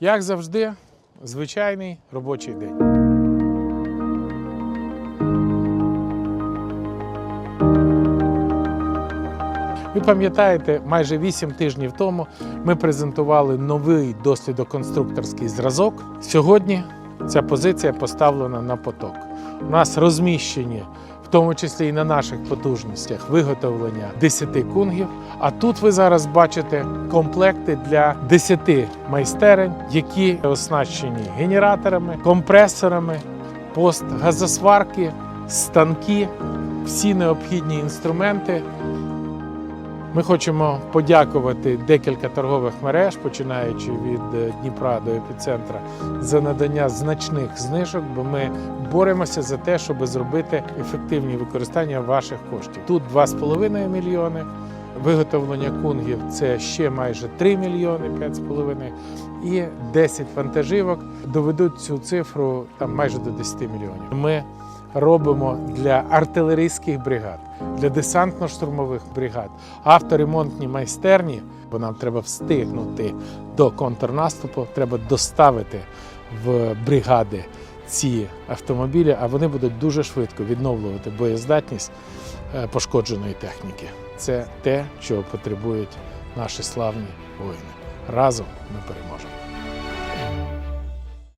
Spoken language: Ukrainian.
Як завжди, звичайний робочий день. Ви пам'ятаєте, майже 8 тижнів тому ми презентували новий дослідоконструкторський зразок. Сьогодні ця позиція поставлена на поток. У нас розміщені, тому числі і на наших потужностях, виготовлення 10 кунгів. А тут ви зараз бачите комплекти для 10 майстерень, які оснащені генераторами, компресорами, пост газосварки, станки, всі необхідні інструменти. Ми хочемо подякувати декілька торгових мереж, починаючи від е, Дніпра до епіцентра, за надання значних знижок, бо ми боремося за те, щоб зробити ефективні використання ваших коштів. Тут 2,5 мільйони. Виготовлення кунгів це ще майже 3 мільйони 5,5 і 10 вантажівок доведуть цю цифру там майже до 10 мільйонів. Ми робимо для артилерійських бригад, для десантно-штурмових бригад, авторемонтні майстерні, бо нам треба встигнути до контрнаступу, треба доставити в бригади ці автомобілі, а вони будуть дуже швидко відновлювати боєздатність е, пошкодженої техніки. Це те, чого потребують наші славні воїни. Разом ми переможемо.